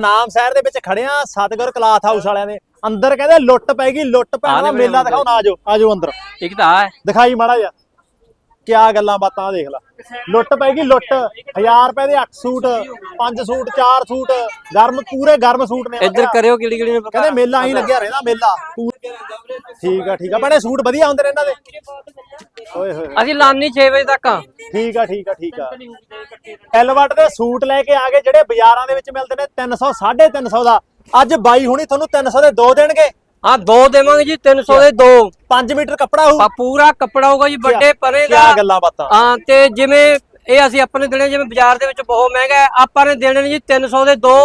ਨਾਮ ਸ਼ਹਿਰ ਦੇ ਵਿੱਚ ਖੜੇ ਆ ਸਤਗੁਰ ਕਲਾਥ ਹਾਊਸ ਵਾਲਿਆਂ ਦੇ। ਅੰਦਰ ਕਹਿੰਦੇ ਲੁੱਟ ਪੈ ਗਈ ਲੁੱਟ ਲੈ ਮੇਲਾ ਦਿਖਾਓ ਨਾ ਆਜੋ ਆਜੋ ਅੰਦਰ। ਇੱਕ ਤਾਂ ਹੈ। ਦਿਖਾਈ ਮਾੜਾ ਜਿਹਾ। ਕਿਆ ਗੱਲਾਂ ਬਾਤਾਂ ਦੇਖ ਲੈ। ਲੁੱਟ ਪੈ ਗਈ ਲੁੱਟ। 1000 ਰੁਪਏ ਦੇ 8 ਸੂਟ 5 ਸੂਟ 4 ਸੂਟ ਗਰਮ ਪੂਰੇ ਗਰਮ ਸੂਟ ਨੇ। ਇੱਧਰ ਕਰਿਓ ਕਿਹੜੀ ਕਿਹੜੀ ਨੇ ਕਹਿੰਦੇ ਮੇਲਾ ਹੀ ਲੱਗਿਆ ਰਹਿੰਦਾ ਮੇਲਾ। ਠੀਕ ਆ ਠੀਕ ਆ। ਬੜੇ ਸੂਟ ਵਧੀਆ ਹੁੰਦੇ ਨੇ ਇਹਨਾਂ ਦੇ। ਓਏ ਹੋਏ। ਅਸੀਂ ਲਾਨੀ 6 ਵਜੇ ਤੱਕ ਆ। ਠੀਕ ਆ ਠੀਕ ਆ ਠੀਕ ਆ। ਐਲਵਟ ਦੇ ਸੂਟ ਲੈ ਕੇ ਆ ਗਏ ਜਿਹੜੇ ਬਾਜ਼ਾਰਾਂ ਦੇ ਵਿੱਚ ਮਿਲਦੇ ਨੇ 300 350 ਦਾ। ਅੱਜ ਬਾਈ ਹੁਣੀ ਤੁਹਾਨੂੰ 300 ਦੇ ਦੋ ਦੇਣਗੇ। ਹਾਂ ਦੋ ਦੇਵਾਂਗੇ ਜੀ 300 ਦੇ ਦੋ। 5 ਮੀਟਰ ਕੱਪੜਾ ਹੋਊ। ਆ ਪੂਰਾ ਕੱਪੜਾ ਹੋਊਗਾ ਜੀ ਵੱਡੇ ਪਰੇ ਦਾ। ਕਿਆ ਗੱਲਾਂ ਬਾਤਾਂ। ਹਾਂ ਤੇ ਜਿਵੇਂ ਇਹ ਅਸੀਂ ਆਪਣੇ ਦੇਣੇ ਜਿਵੇਂ ਬਾਜ਼ਾਰ ਦੇ ਵਿੱਚ ਬਹੁਤ ਮਹਿੰਗਾ ਹੈ ਆਪਾਂ ਨੇ ਦੇਣੇ ਨੇ ਜੀ 300 ਦੇ ਦੋ।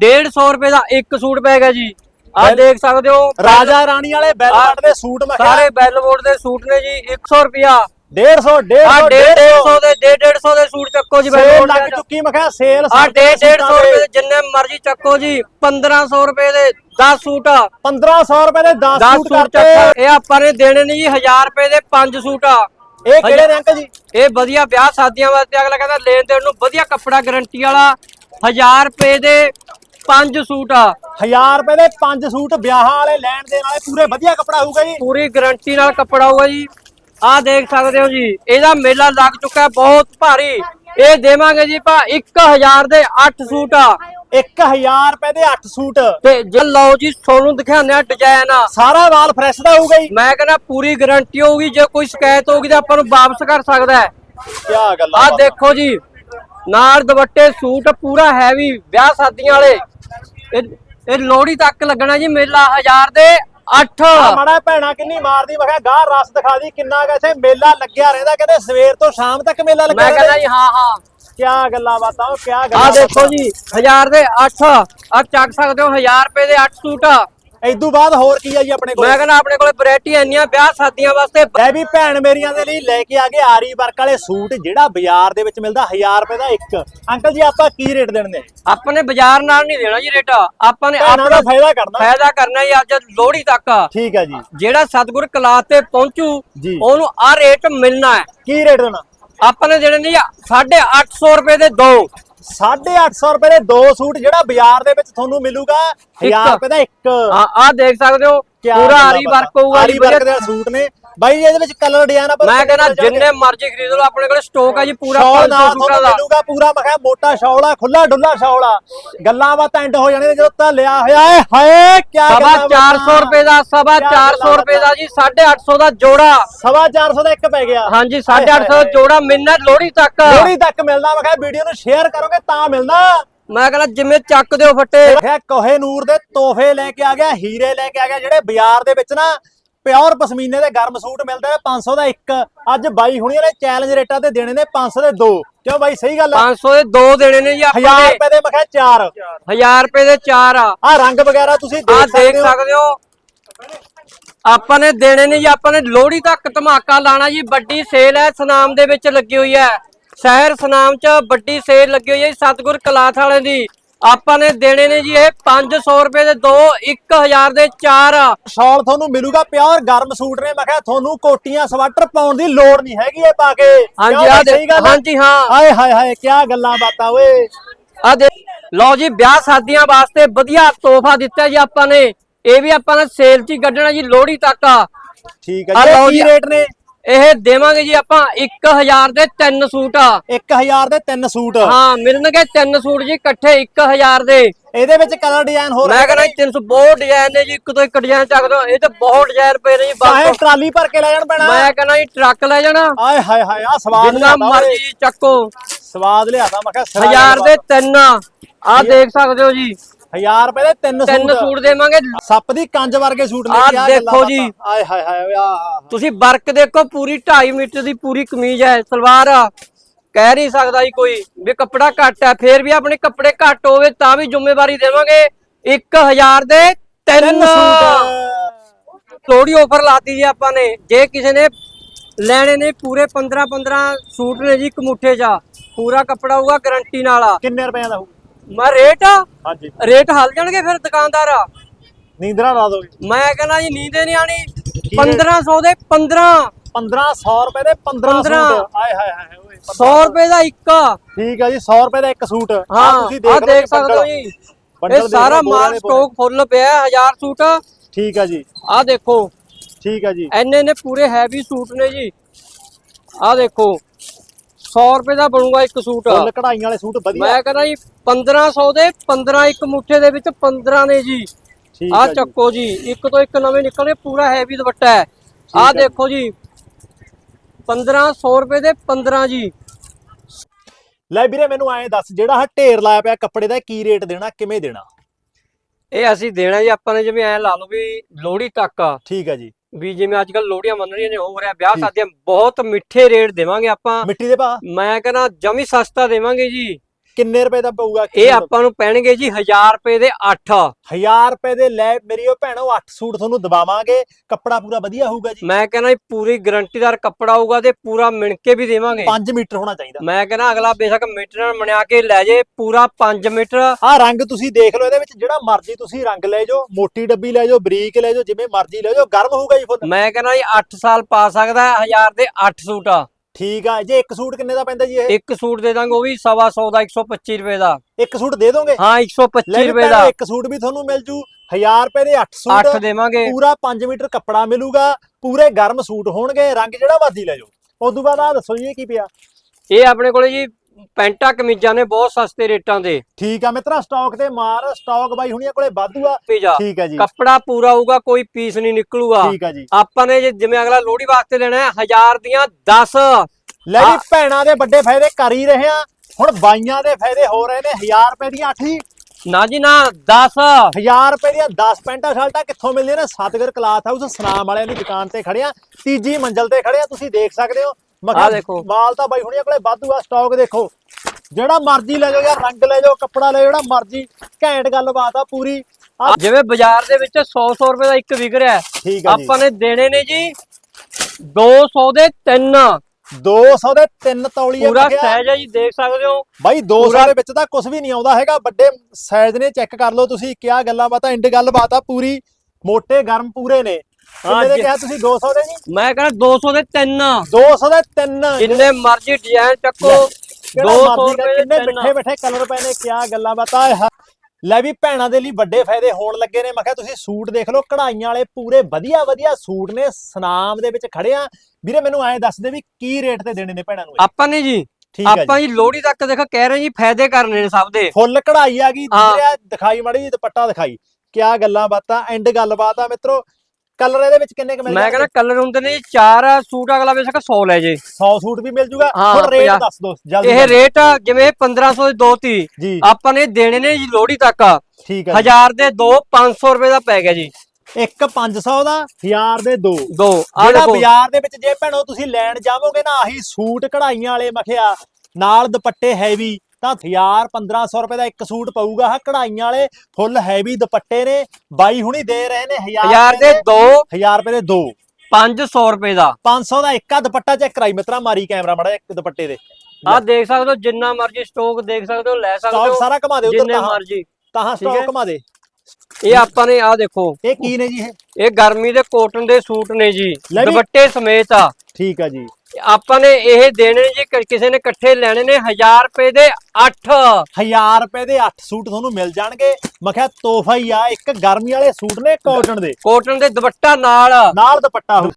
150 ਰੁਪਏ ਦਾ ਇੱਕ ਸੂਟ ਪੈਗਾ ਜੀ। ਆਹ ਦੇਖ ਸਕਦੇ ਹੋ ਰਾਜਾ ਰਾਣੀ ਵਾਲੇ ਬੈਲਵਟ ਦੇ ਸੂਟ ਮੈਂ ਸਾਰੇ ਬੈਲਬੋਰਡ ਦੇ ਸੂਟ ਨੇ ਜੀ 100 ਰੁਪਿਆ 150 ਆ 150 150 ਦੇ 150 ਦੇ ਸੂਟ ਚੱਕੋ ਜੀ ਸੇਲ ਬੈਲਬੋਰਡ ਲੱਗ ਚੁੱਕੀ ਮੈਂ ਕਿਹਾ ਸੇਲ ਆ 150 ਰੁਪਏ ਦੇ। ਜਿੰਨੇ ਮਰਜ਼ੀ ਚੱਕੋ ਜੀ 1500 ਰੁਪਏ ਦੇ 10 ਸੂਟ 1500 ਰੁਪਏ ਦੇ 10 10 ਸੂਟ ਕਰਤੇ ਚੱਕੋ। ਇਹ ਆਪਾਂ ਨੇ ਦੇਣੇ ਨੇ ਜੀ 1000 ਰੁਪਏ ਦੇ 5 ਸੂਟ ਆ। ਇਹ ਕਿਹੜੇ ਨੇ ਅੰਕਲ ਜੀ? ਇਹ ਵਧੀਆ ਵਿਆਹ ਸ਼ਾਦੀਆਂ ਵਾਸਤੇ ਅਗਲਾ ਕਹਿੰਦਾ ਲੈਣ ਦੇਣ ਨੂੰ ਵਧੀਆ ਕੱਪੜਾ ਗਾਰੰਟੀ ਵਾਲਾ। 1000 ਰੁਪਏ ਦੇ 5 ਸੂਟ ਆ। 1000 ਰੁਪਏ ਦੇ 5 ਸੂਟ ਵਿਆਹਾਂ ਵਾਲੇ ਲੈਣ ਦੇਣ ਵਾਲੇ ਪੂਰੇ ਵਧੀਆ ਕੱਪੜਾ ਹੋਊਗਾ ਜੀ। ਪੂਰੀ ਗਾਰੰਟੀ ਨਾਲ ਕੱਪੜਾ ਹੋਊਗਾ ਜੀ। ਆਹ ਦੇਖ ਸਕਦੇ ਹੋ ਜੀ ਇਹਦਾ ਮੇਲਾ ਲੱਗ ਚੁੱਕਾ ਹੈ ਬਹੁਤ ਭਾਰੀ। ਇਹ ਦੇਵਾਂਗੇ ਜੀ ਪਾ 1000 ਦੇ 8 ਸੂਟ ਆ। 1000 ਰੁਪਏ ਦੇ 8 ਸੂਟ। ਤੇ ਜੇ ਲਓ ਜੀ ਤੁਹਾਨੂੰ ਦਿਖਾਉਂਦੇ ਆ ਡਿਜ਼ਾਈਨ ਆ। ਸਾਰਾ ਵਾਲ ਫਰੈਸ਼ ਦਾ ਹੋਊਗਾ ਜੀ। ਮੈਂ ਕਹਿੰਦਾ ਪੂਰੀ ਗਾਰੰਟੀ ਹੋਊਗੀ ਜੇ ਕੋਈ ਸ਼ਿਕਾਇਤ ਹੋਊਗੀ ਤਾਂ ਆਪਾਂ ਨੂੰ ਵਾਪਸ ਕਰ ਸਕਦਾ ਹੈ। ਕੀ ਗੱਲਾਂ ਆਹ ਦੇਖੋ ਜੀ ਨਾਲ ਦੁਪੱਟੇ ਸੂਟ ਪੂਰਾ ਹੈਵੀ ਵਿਆਹ ਸ਼ਾਦੀਆਂ ਵਾਲੇ। ਇਹ ਇਹ ਲੋਹੜੀ ਤੱਕ ਲੱਗਣਾ ਜੀ ਮੇਲਾ 1000 ਦੇ 8 ਆਹ ਮਾੜਾ ਭੈਣਾ ਕਿੰਨੀ ਮਾਰਦੀ ਮੈਂ ਕਿਹਾ ਗਾਹ ਰਸ ਦਿਖਾ ਦੀ ਕਿੰਨਾ ਕੁ ਇੱਥੇ ਮੇਲਾ ਲੱਗਿਆ ਰਹਿੰਦਾ ਕਹਿੰਦੇ ਸਵੇਰ ਤੋਂ ਸ਼ਾਮ ਤੱਕ ਮੇਲਾ ਲੱਗਿਆ ਮੈਂ ਕਹਿੰਦਾ ਜੀ ਹਾਂ ਹਾਂ। ਕੀ ਗੱਲਾਂ ਬਾਤਾਂ ਉਹ ਕੀ ਗੱਲਾਂ ਆਹ ਦੇਖੋ ਜੀ 1000 ਦੇ 8 ਆਹ ਚੱਕ ਸਕਦੇ ਹੋ 1000 ਰੁਪਏ ਦੇ 8 ਸੂਟ। ਇਦੋਂ ਬਾਅਦ ਹੋਰ ਕੀ ਆ ਜੀ ਆਪਣੇ ਕੋਲ? ਮੈਂ ਕਹਿੰਦਾ ਆਪਣੇ ਕੋਲੇ ਵੈਰਾਈਟੀ ਇੰਨੀਆਂ ਵਿਆਹ ਸ਼ਾਦੀਆਂ ਵਾਸਤੇ ਇਹ ਵੀ ਭੈਣ ਮੇਰੀਆਂ ਦੇ ਲਈ ਲੈ ਕੇ ਆ ਗਏ ਆਰੀ ਵਰਕ ਵਾਲੇ ਸੂਟ ਜਿਹੜਾ ਬਾਜ਼ਾਰ ਦੇ ਵਿੱਚ ਮਿਲਦਾ 1000 ਰੁਪਏ ਦਾ ਇੱਕ। ਅੰਕਲ ਜੀ ਆਪਾਂ ਕੀ ਰੇਟ ਦੇਣਦੇ ਆਪਣੇ ਬਾਜ਼ਾਰ ਨਾਲ ਨਹੀਂ ਦੇਣਾ ਜੀ ਰੇਟ। ਆਪਾਂ ਨੇ ਆਪਣਾ ਫਾਇਦਾ ਕਰਨਾ। ਫਾਇਦਾ ਕਰਨਾ ਜੀ ਅੱਜ ਲੋਹੜੀ ਤੱਕ। ਠੀਕ ਹੈ ਜੀ। ਜਿਹੜਾ ਸਤਗੁਰ ਕਲਾਸ ਤੇ ਪਹੁੰਚੂ। ਉਹਨੂੰ ਆ ਰੇਟ ਮਿਲਣਾ ਹੈ। ਕੀ ਰੇਟ ਦੇਣਾ? ਆਪਾਂ ਨੇ ਦੇਣੇ ਨੇ 850 ਰੁਪਏ ਦੇ ਦੋ। 850 ਰੁਪਏ ਦੇ ਦੋ ਸੂਟ ਜਿਹੜਾ ਬਾਜ਼ਾਰ ਦੇ ਵਿੱਚ ਤੁਹਾਨੂੰ ਮਿਲੂਗਾ 1000 ਰੁਪਏ ਦਾ ਇੱਕ ਆ ਆ ਦੇਖ ਸਕਦੇ ਹੋ ਪੂਰਾ ਆਰੀ। ਵਰਕ ਹੋਊਗਾ ਆਰੀ ਵਰਕ। ਦੇ ਸੂਟ ਨੇ ਬਾਈ ਇਹਦੇ ਵਿੱਚ ਕਲਰ ਡਿਜ਼ਾਈਨ ਆ ਪਰ ਮੈਂ ਕਹਿੰਦਾ ਜਿੰਨੇ ਮਰਜ਼ੀ ਖਰੀਦ ਲਓ ਆਪਣੇ ਕੋਲ ਸਟਾਕ ਹੈ ਜੀ ਪੂਰਾ ਸ਼ੌਲ 500 ਨਾਲ ਸੂਟਾਂ ਤੁਹਾਨੂੰ ਦਾ। ਮਿਲੂਗਾ ਪੂਰਾ ਮੈਂ ਕਿਹਾ ਮੋਟਾ ਸ਼ੌਲ ਆ ਖੁੱਲਾ ਡੁੱਲਾ ਸ਼ੌਲ ਆ। ਗੱਲਾਂ ਬਾਤਾਂ ਐਂਡ ਹੋ ਜਾਣੇ ਜਦੋਂ ਤਾਂ ਲਿਆ ਹੋਇਆ ਏ ਹਾਏ ਕੀ ਸਵਾ 400 ਰੁਪਏ ਦਾ ਸਵਾ ਕਿਆ 400 ਗੱਲਾਂ ਰੁਪਏ ਦਾ ਜੀ 850 ਦਾ ਜੋੜਾ। ਸਵਾ 400 ਦਾ ਇੱਕ ਪੈ ਗਿਆ। ਹਾਂਜੀ 850 ਦਾ ਜੋੜਾ ਮਿਲਣਾ ਲੋਹੜੀ ਤੱਕ। ਲੋਹੜੀ ਤੱਕ ਮਿਲਦਾ ਮੈਂ ਕਿਹਾ ਵੀਡੀਓ ਨੂੰ ਸ਼ੇਅਰ ਕਰੋਗੇ ਤਾਂ ਮਿਲਣਾ। ਮੈਂ ਕਹਿੰਦਾ ਜਿਵੇਂ ਚੱਕ ਦਿਓ ਫੱਟੇ। ਕਿਹਾ ਕੋਹੇ ਨੂਰ ਦੇ ਤੋਹਫੇ ਲੈ ਕੇ ਆ ਗਿਆ ਹੀਰੇ ਲੈ ਕੇ ਆ ਗਿਆ ਜਿਹੜੇ ਬਾਜ਼ਾਰ ਦੇ ਵਿੱਚ ਨਾ ਪਿਓਰ ਪਸ਼ਮੀਨੇ ਦੇ ਗਰਮ ਸੂਟ ਮਿਲਦੇ ਨੇ 500 ਦਾ ਇੱਕ। ਅੱਜ ਬਾਈ ਹੁਣੀਆਂ ਨੇ ਚੈਲੰਜ ਰੇਟਾਂ ਤੇ ਦੇਣੇ ਨੇ 500 ਦੇ ਦੋ। ਕਿਉਂ ਬਾਈ ਸਹੀ ਗੱਲ ਆ? 500 ਦੇ ਦੋ ਦੇਣੇ ਨੇ ਜੀ 1000 ਆਪਾਂ ਰੁਪਏ ਦੇ ਮੈਂ ਕਿਹਾ ਚਾਰ। 1000 ਰੁਪਏ ਦੇ ਚਾਰ ਆ। ਆ ਰੰਗ ਵਗੈਰਾ ਤੁਸੀਂ ਦੇਖ ਸਕਦੇ ਹੋ। ਸਕਦੇ ਹੋ। ਆਪਾਂ ਨੇ ਦੇਣੇ ਨੇ ਜੀ ਆਪਾਂ ਨੇ ਲੋਹੜੀ ਤੱਕ ਧਮਾਕਾ ਲਾਣਾ ਜੀ ਵੱਡੀ ਸੇਲ ਹੈ ਸਨਾਮ ਦੇ ਵਿੱਚ ਲੱਗੀ ਹੋਈ ਹੈ। ਸ਼ਹਿਰ ਸਨਾਮ 'ਚ ਵੱਡੀ ਸੇਲ ਲੱਗੀ ਹੋਈ ਹੈ ਸਤਗੁਰ ਕਲਾਥ ਵਾਲਿਆਂ ਦੀ। ਆਪਾਂ ਨੇ ਦੇਣੇ ਨੇ ਜੀ ਇਹ 500 ਰੁਪਏ ਦੇ ਦੋ 1000 ਦੇ ਚਾਰ। ਸ਼ਾਲ ਤੁਹਾਨੂੰ ਮਿਲੂਗਾ ਪਿਓਰ ਗਰਮ ਸੂਟ ਨੇ। ਮੈਂ ਕਿਹਾ ਤੁਹਾਨੂੰ ਕੋਟੀਆਂ ਸਵਾਟਰ ਪਾਉਣ ਦੀ ਲੋੜ ਨਹੀਂ ਹੈਗੀ ਇਹ ਪਾ ਕੇ। ਹਾਂਜੀ ਆ ਸਹੀ ਗੱਲ? ਹਾਂਜੀ ਹਾਂ। ਹਾਏ ਹਾਏ ਹਾਏ ਕੀ ਗੱਲਾਂ ਬਾਤਾਂ ਓਏ। ਆ ਦੇ ਲਓ ਜੀ ਵਿਆਹ ਸ਼ਾਦੀਆਂ ਵਾਸਤੇ ਵਧੀਆ ਤੋਹਫਾ ਦਿੱਤਾ ਜੀ ਆਪਾਂ ਨੇ। ਇਹ ਵੀ ਆਪਾਂ ਨੇ ਸੇਲ 'ਚ ਹੀ ਕੱਢਣਾ ਜੀ ਲੋਹੜੀ ਤੱਕ। ਆ ਠੀਕ ਹੈ ਜੀ। ਕੀ ਰੇਟ ਨੇ? ਇਹ ਦੇਵਾਂਗੇ ਜੀ ਆਪਾਂ 1000 ਦੇ ਤਿੰਨ ਸੂਟ ਆ। 1000 ਦੇ ਤਿੰਨ ਸੂਟ। ਹਾਂ ਮਿਲਣਗੇ ਤਿੰਨ ਸੂਟ ਜੀ ਇਕੱਠੇ 1000 ਦੇ। ਇਹਦੇ ਵਿੱਚ ਕਲਰ ਡਿਜ਼ਾਈਨ ਹੋਰ ਮੈਂ ਕਹਿੰਦਾ 300 ਬਹੁਤ ਡਿਜ਼ਾਈਨ ਨੇ ਜੀ ਇੱਕ ਤੋਂ ਇੱਕ ਡਿਜ਼ਾਈਨ ਚੱਕਦੇ ਹੋ ਇਹ ਤਾਂ ਬਹੁਤ ਡਿਜ਼ਾਈਨ ਪਏ ਨੇ ਜੀ ਬਸ। ਟਰਾਲੀ ਭਰ ਕੇ ਲੈ ਜਾਣ ਪੈਣਾ ਮੈਂ ਕਹਿੰਦਾ ਜੀ ਟਰੱਕ ਲੈ ਜਾਣਾ। ਆਏ ਹਾਏ ਹਾਏ ਆ ਸਵਾਦ ਜਿੰਨਾ। ਮਰਜ਼ੀ ਚੱਕੋ। ਸਵਾਦ ਲਿਆਦਾ ਮੈਂ ਕਿਹਾ ਸਿਰਾ 1000 ਦੇ ਤਿੰਨ ਆ। ਦੇਖ ਸਕਦੇ ਹੋ ਜੀ। 1000 ਰੁਪਏ ਦੇ ਤਿੰਨ ਤਿੰਨ ਸੂਟ। ਸੂਟ ਦੇਵਾਂਗੇ। ਸੱਪ ਦੀ ਕੰਜ ਵਰਗੇ ਸੂਟ ਨੇ ਆਹ ਕਿਆ ਦੇਖੋ ਗੱਲਾਂ ਜੀ। ਆਏ ਹਾਏ ਹਾਏ ਆ। ਤੁਸੀਂ ਵਰਕ ਦੇਖੋ ਪੂਰੀ 2.5 ਮੀਟਰ ਦੀ ਪੂਰੀ ਕਮੀਜ਼ ਹੈ ਸਲਵਾਰ ਆ। ਕਹਿ ਨਹੀਂ ਸਕਦਾ ਜੀ ਕੋਈ ਵੀ ਕੱਪੜਾ ਘੱਟ ਹੈ ਫੇਰ ਵੀ ਆਪਣੇ ਕੱਪੜੇ ਘੱਟ ਹੋਵੇ ਤਾਂ ਵੀ ਜ਼ਿੰਮੇਵਾਰੀ ਦੇਵਾਂਗੇ। 1000 ਦੇ ਤਿੰਨ ਸੂਟ। ਥੋੜੀ ਆਫਰ ਲਾਤੀ ਜੀ ਆਪਾਂ ਨੇ। ਜੇ ਕਿਸੇ ਨੇ ਲੈਣੇ ਨੇ ਪੂਰੇ 15 15 ਸੂਟ ਨੇ ਜੀ ਇੱਕ ਮੁੱਠੇ 'ਚ। ਪੂਰਾ ਕੱਪੜਾ ਹੋਊਗਾ ਗਾਰੰਟੀ ਨਾਲ ਆ। ਕਿੰਨੇ ਰੁਪਏ ਦਾ ਹੋਊ ਮੈਂ ਰੇਟ ਹਾਂਜੀ। ਰੇਟ ਹਲ ਜਾਣਗੇ ਫਿਰ ਦੁਕਾਨਦਾਰ? ਨੀਂਦਰਾ ਲਾ ਦੋਗੇ ਮੈਂ ਕਹਿੰਦਾ ਜੀ ਨੀਂਦੇ ਨਹੀਂ ਆਣੀ rate? 1500 ਦੇ 15 1500 ਰੁਪਏ ਦੇ 15 15 ਸੂਟ ਆਏ ਹਾਏ ਹਾਏ ਓਏ 100 ਰੁਪਏ ਦਾ ਇੱਕ ਠੀਕ ਆ ਜੀ 100 ਰੁਪਏ ਦਾ ਇੱਕ ਸੂਟ। ਹਾਂ ਤੁਸੀਂ ਆ ਦੇਖ ਦੇਖ ਸਕਦੇ ਹੋ। ਜੀ। ਇਹ ਸਾਰਾ ਮਾਲ। ਸਟਾਕ ਫੁੱਲ ਪਿਆ ਹੈ, ਹਜ਼ਾਰ ਸੂਟ ਠੀਕ ਆ ਜੀ। ਆਹ ਦੇਖੋ। ਠੀਕ ਆ ਜੀ। ਐਨੇ ਨੇ ਪੂਰੇ ਹੈਵੀ ਸੂਟ ਨੇ ਜੀ। ਆਹ ਦੇਖੋ। 100 ਰੁਪਏ ਦਾ ਬਣੂਗਾ ਇੱਕ ਸੂਟ। ਫੁੱਲ ਕਢਾਈਆਂ ਵਾਲੇ ਸੂਟ ਵਧੀਆ। ਮੈਂ ਕਹਿੰਦਾ ਜੀ 1500 ਦੇ 15 ਇੱਕ ਮੁੱਠੇ ਦੇ ਵਿੱਚ 15 ਨੇ ਜੀ। ਆ ਚੱਕੋ ਜੀ ਇੱਕ ਤੋਂ ਇੱਕ ਨਵੇਂ ਨਿਕਲੇ ਪੂਰਾ ਹੈਵੀ ਦੁਪੱਟਾ ਹੈ। ਆ। ਦੇਖੋ ਜੀ 1500 ਰੁਪਏ ਦੇ 15 ਜੀ। ਲੈ ਵੀਰੇ ਮੈਨੂੰ ਐਂ ਦੱਸ ਜਿਹੜਾ ਆਹ ਢੇਰ ਲਾਇਆ ਪਿਆ ਕੱਪੜੇ ਦਾ ਕੀ ਰੇਟ ਦੇਣਾ ਕਿਵੇਂ ਦੇਣਾ? ਇਹ ਅਸੀਂ ਦੇਣਾ ਜੀ ਆਪਾਂ ਨੇ ਜਿਵੇਂ ਐ ਲਾ ਲਓ ਵੀ ਲੋਹੜੀ ਤੱਕ ਠੀਕ ਆ ਜੀ। ਵੀ ਜਿਵੇਂ ਅੱਜ ਕੱਲ ਲੋਹੜੀਆਂ ਮੰਨ ਰਹੀਆਂ ਨੇ ਹੋ ਰਿਹਾ ਵਿਆਹ। ਸ਼ਾਦੀਆਂ ਬਹੁਤ ਮਿੱਠੇ ਰੇਟ ਦੇਵਾਂਗੇ ਆਪਾਂ। ਮਿੱਟੀ ਦੇ ਭਾ ਮੈਂ ਕਹਿੰਦਾ ਜਮੀ ਸਸਤਾ ਦੇਵਾਂਗੇ ਜੀ। ਕਿੰਨੇ ਰੁਪਏ ਦਾ ਪਊਗਾ ਇਹ ਆਪਾਂ ਨੂੰ ਪੈਣਗੇ ਜੀ 1000 ਰੁਪਏ ਦੇ 8 1000 ਰੁਪਏ ਦੇ ਲੈ ਮੇਰੀ ਉਹ ਭੈਣੋ 8 ਸੂਟ ਤੁਹਾਨੂੰ ਦਵਾਵਾਂਗੇ ਕੱਪੜਾ ਪੂਰਾ ਵਧੀਆ ਹੋਊਗਾ ਜੀ। ਮੈਂ ਕਹਿੰਦਾ ਜੀ ਪੂਰੀ ਗਰੰਟੀਦਾਰ ਕੱਪੜਾ ਆਊਗਾ ਤੇ ਪੂਰਾ ਮਿਣ ਕੇ ਵੀ ਦੇਵਾਂਗੇ। 5 ਮੀਟਰ ਹੋਣਾ ਚਾਹੀਦਾ। ਮੈਂ ਕਹਿੰਦਾ ਅਗਲਾ ਬੇਸ਼ੱਕ ਮੀਟਰ ਨਾਲ ਮਣਿਆ ਕੇ ਲੈ ਜੇ ਪੂਰਾ 5 ਮੀਟਰ। ਆਹ ਰੰਗ ਤੁਸੀਂ ਦੇਖ ਲਓ ਇਹਦੇ ਵਿੱਚ ਜਿਹੜਾ ਮਰਜ਼ੀ ਤੁਸੀਂ ਰੰਗ ਲੈ ਜਾਓ ਮੋਟੀ ਡੱਬੀ ਲੈ ਜਾਓ ਬਰੀਕ ਲੈ ਜਾਓ ਜਿਵੇਂ ਮਰਜ਼ੀ ਲੈ ਜਾਓ ਗਰਮ ਹੋਊਗਾ ਜੀ ਫੁੱਲ। ਮੈਂ ਕਹਿੰਦਾ ਜੀ 8 ਸਾਲ ਪਾ ਸਕਦਾ 1000 ਦੇ 8 ਸੂਟ ਆ। ਠੀਕ ਆ ਜੇ ਇੱਕ ਸੂਟ ਕਿੰਨੇ ਦਾ ਪੈਂਦਾ ਜੀ ਇਹ? ਇੱਕ ਸੂਟ ਦੇ ਦਾਂਗੇ ਉਹ ਵੀ ਸਵਾ ਸੌ ਦਾ 125 ਰੁਪਏ ਦਾ। ਇੱਕ ਸੂਟ ਦੇ ਦੋਗੇ? ਹਾਂ 125 ਲੈ ਵੀ ਰੁਪਏ ਦਾ। ਇੱਕ ਸੂਟ ਵੀ ਤੁਹਾਨੂੰ ਮਿਲ ਜੂ 1000 ਰੁਪਏ ਦੇ 8 8 ਸੂਟ ਦੇਵਾਂਗੇ। ਪੂਰਾ 5 ਮੀਟਰ ਕੱਪੜਾ ਮਿਲੂਗਾ ਪੂਰੇ ਗਰਮ ਸੂਟ ਹੋਣਗੇ ਰੰਗ ਜਿਹੜਾ ਮਰਜ਼ੀ ਲੈ ਜਾਓ। ਉਸ ਤੋਂ ਬਾਅਦ ਆ ਦੱਸੋ ਜੀ ਇਹ ਕੀ ਪਿਆ? ਇਹ ਆਪਣੇ ਕੋਲੇ ਜੀ ਪੈਂਟਾਂ ਕਮੀਜ਼ਾਂ ਨੇ ਬਹੁਤ ਸਸਤੇ ਰੇਟਾਂ ਦੇ। ਠੀਕ ਆ ਮਿੱਤਰਾ ਸਟਾਕ ਤੇ ਮਾਰ ਸਟਾਕ ਬਾਈ ਹੁਣੀਆਂ ਕੋਲੇ ਵਾਧੂ ਆ। ਪੀਜਾ ਠੀਕ ਆ ਜੀ। ਕੱਪੜਾ ਪੂਰਾ ਹੋਊਗਾ ਕੋਈ ਪੀਸ ਨਹੀਂ ਨਿਕਲੂਗਾ। ਠੀਕ ਆ ਜੀ। ਆਪਾਂ ਨੇ ਜੇ ਜਿਵੇਂ ਅਗਲਾ ਲੋਹੜੀ ਵਾਸਤੇ ਲੈਣਾ ਹੈ 1000 ਦੀਆਂ 10 ਲੈ ਜੀ ਭੈਣਾਂ ਦੇ ਵੱਡੇ ਫਾਇਦੇ ਕਰ ਹੀ ਰਹੇ ਆ। ਹੁਣ ਬਾਈਆਂ ਦੇ ਫਾਇਦੇ ਹੋ ਰਹੇ ਨੇ 1000 ਰੁਪਏ ਦੀਆਂ 8 ਹੀ। ਨਾ ਜੀ ਨਾ 10 1000 ਰੁਪਏ ਦੀਆਂ 10 ਪੈਂਟਾਂ ਸ਼ਰਟਾਂ ਕਿੱਥੋਂ ਮਿਲਦੀਆਂ ਨੇ? ਸਤਗਰ ਕਲਾਥ ਹਾਊਸ ਸਨਾਮ ਵਾਲਿਆਂ ਦੀ ਦੁਕਾਨ ਤੇ ਖੜੇ ਆ। ਤੀਜੀ ਮੰਜ਼ਲ ਤੇ ਖੜੇ ਆ ਤੁਸੀਂ ਦੇਖ ਸਕਦੇ ਹੋ। ਆਹ ਦੇਖੋ। ਮਾਲ ਤਾਂ ਬਾਈ ਹੁਣੀਆਂ ਕੋਲੇ ਵਾਧੂ ਆ ਸਟਾਕ ਦੇਖੋ। ਜਿਹੜਾ ਮਰਜ਼ੀ ਲੈ ਜਾਓ ਯਾਰ ਰੰਗ ਲੈ ਜਾਓ ਕੱਪੜਾ ਲੈ ਜਿਹੜਾ ਮਰਜ਼ੀ ਘੈਂਟ ਗੱਲਬਾਤ ਆ ਪੂਰੀ। ਆ ਜਿਵੇਂ ਬਾਜ਼ਾਰ ਦੇ ਵਿੱਚ 100 100 ਰੁਪਏ ਦਾ ਇੱਕ ਵਿਕ ਰਿਹਾ। ਆ ਆਪਾਂ ਨੇ ਦੇਣੇ ਨੇ ਜੀ 200 ਦੇ 3 200 ਦੇ ਤਿੰਨ ਤੌਲੀਏ ਪੂਰਾ। ਸਾਈਜ਼ ਹੈ ਜੀ ਦੇਖ ਸਕਦੇ ਹੋ। ਬਾਈ 200 ਪੂਰਾ- ਦੇ ਵਿੱਚ ਤਾਂ ਕੁਝ ਵੀ ਨਹੀਂ ਆਉਂਦਾ ਹੈਗਾ। ਵੱਡੇ ਸਾਈਜ਼ ਨੇ ਚੈੱਕ ਕਰ ਲਓ ਤੁਸੀਂ ਕਿਆ ਗੱਲਾਂ ਬਾਤਾਂ ਇੰਡ ਗੱਲਬਾਤ ਆ ਪੂਰੀ। ਮੋਟੇ ਗਰਮ ਪੂਰੇ ਨੇ। ਕਿੰਨੇ ਦੇ ਜੀ। ਕਿਹਾ ਤੁਸੀਂ? 200 ਦੇ ਜੀ? ਮੈਂ ਕਹਿੰਦਾ 200 ਦੇ 3 200 ਦੇ ਤਿੰਨ ਜਿੰਨੇ ਮਰਜ਼ੀ ਡਿਜ਼ਾਈਨ ਚੱਕੋ ਕਿਹੜਾ 200 ਮਰਜ਼ੀ ਦਾ ਰੁਪਏ ਕਿੰਨੇ ਮਿੱਠੇ ਮਿੱਠੇ ਕਲਰ ਪਏ ਨੇ ਕਿਆ ਗੱਲਾਂ ਬਾਤਾਂ। ਲੈ ਵੀ ਭੈਣਾਂ ਦੇ ਲਈ ਵੱਡੇ ਫਾਇਦੇ ਹੋਣ ਲੱਗੇ ਨੇ। ਮੈਂ ਕਿਹਾ ਤੁਸੀਂ ਸੂਟ ਦੇਖ ਲਓ ਕਢਾਈਆਂ ਵਾਲੇ ਪੂਰੇ ਵਧੀਆ ਵਧੀਆ ਸੂਟ ਨੇ। ਸਨਾਮ ਦੇ ਵਿੱਚ ਖੜੇ ਆ। ਵੀਰੇ ਮੈਨੂੰ ਐਂ ਦੱਸ ਦੇ ਵੀ ਕੀ ਰੇਟ ਤੇ ਦੇਣੇ ਨੇ ਭੈਣਾਂ ਨੂੰ? ਆਪਾਂ ਨੇ ਜੀ ਹੈ ਆਪਾਂ ਜੀ ਲੋਹੜੀ ਤੱਕ ਦੇਖੋ ਕਹਿ ਰਹੇ ਜੀ ਫਾਇਦੇ ਕਰਨੇ ਨੇ ਸਭ ਦੇ। ਫੁੱਲ ਕਢਾਈ ਆ ਗਈ ਹਾਂ। ਦਿਖਾਈ ਮਾੜੀ ਜੀ ਦੁਪੱਟਾ ਦਿਖਾਈ। ਕਿਆ ਗੱਲਾਂ ਬਾਤਾਂ ਐਂਡ ਗੱਲਬਾਤ ਆ ਮਿੱਤਰੋ। ਕਲਰ ਇਹਦੇ ਵਿੱਚ ਕਿੰਨੇ ਕੁ ਮਿਲ ਮੈਂ? ਕਹਿੰਦਾ ਕਲਰ ਹੁੰਦੇ ਨੇ ਜੀ ਚਾਰ ਸੂਟ ਅਗਲਾ ਬੇਸ਼ੱਕ 100 ਲੈ ਜੇ। 100 ਸੂਟ ਵੀ ਮਿਲ ਜੂਗਾ। ਹਾਂ, ਹੁਣ ਰੇਟ ਪੰਜਾਹ। ਦੱਸ ਦੋ ਜਲਦੀ ਇਹ ਰੇਟ ਜਿਵੇਂ 1500 ਦੇ ਦੋ ਤੀ ਜੀ। ਆਪਾਂ ਨੇ ਦੇਣੇ ਨੇ ਜੀ ਲੋਹੜੀ ਤੱਕ। ਠੀਕ ਹੈ ਜੀ। 1000 ਦੇ ਦੋ 500 ਰੁਪਏ ਦਾ ਪੈ ਗਿਆ ਜੀ। ਇੱਕ 500 ਦਾ 1000 ਦੇ ਦੋ। ਦੋ ਆ ਜਿਹੜਾ ਦੇਖੋ। ਬਾਜ਼ਾਰ ਦੇ ਵਿੱਚ ਜੇ ਭੈਣੋ ਤੁਸੀਂ ਲੈਣ ਜਾਵੋਗੇ ਨਾ ਆਹੀ ਸੂਟ ਕਢਾਈਆਂ ਵਾਲੇ ਮਖਿਆ ਨਾਲ ਦੁਪੱਟੇ ਹੈਵੀ ਤਾਂ 1000 1500 ਰੁਪਏ ਦਾ ਇੱਕ ਸੂਟ ਪਊਗਾ ਆਹ ਕਢਾਈਆਂ ਵਾਲੇ ਫੁੱਲ ਹੈਵੀ ਦੁਪੱਟੇ ਨੇ ਬਾਈ ਹੁਣੀ ਦੇ ਰਹੇ ਨੇ 1000 1000 ਦੇ ਦੋ। 1000 ਰੁਪਏ ਦੇ ਦੋ। 500 ਰੁਪਏ ਦਾ। 500 ਦਾ ਇੱਕ ਆ ਦੁਪੱਟਾ ਚੈੱਕ ਕਰਾਈ ਮਿੱਤਰਾ ਮਾਰੀ ਕੈਮਰਾ ਮੜਾ ਇੱਕ ਦੁਪੱਟੇ ਦੇ। ਆ ਦੇਖ ਸਕਦੇ ਹੋ ਜਿੰਨਾ ਮਰਜ਼ੀ ਸਟਾਕ ਦੇਖ ਸਕਦੇ ਹੋ ਲੈ ਸਕਦੇ ਸਟਾਕ ਹੋ ਸਾਰਾ ਘਮਾ ਦੇ ਉਧਰ ਜਿੰਨੇ ਤਾਂ। ਮਰਜ਼ੀ। ਤਾਂ ਠੀਕ ਸਟਾਕ ਹੈ। ਘਮਾ ਦੇ। ਇਹ ਆਪਾਂ ਨੇ ਆ ਦੇਖੋ ਇਹ ਕੀ ਨੇ ਜੀ ਇਹ? ਇਹ ਗਰਮੀ ਦੇ ਕੋਟਨ ਦੇ ਸੂਟ ਨੇ ਜੀ ਲੈ ਵੀ- ਦੁਪੱਟੇ ਸਮੇਤ ਆ। ਠੀਕ ਆ ਜੀ। ਆਪਾਂ ਨੇ ਇਹ ਦੇਣੇ ਜੀ ਕ- ਕਿਸੇ ਨੇ ਇਕੱਠੇ ਲੈਣੇ ਨੇ 1000 ਰੁਪਏ ਦੇ 8 1000 ਰੁਪਏ ਦੇ 8 ਸੂਟ ਤੁਹਾਨੂੰ ਮਿਲ ਜਾਣਗੇ। ਮੈਂ ਕਿਹਾ ਤੋਹਫਾ ਹੀ ਆ ਇੱਕ ਗਰਮੀ ਵਾਲੇ ਸੂਟ ਨੇ ਕਾਟਨ ਦੇ। ਕੋਟਨ ਦੇ ਦੁਪੱਟਾ ਨਾਲ। ਨਾਲ ਦੁਪੱਟਾ ਹੋਊ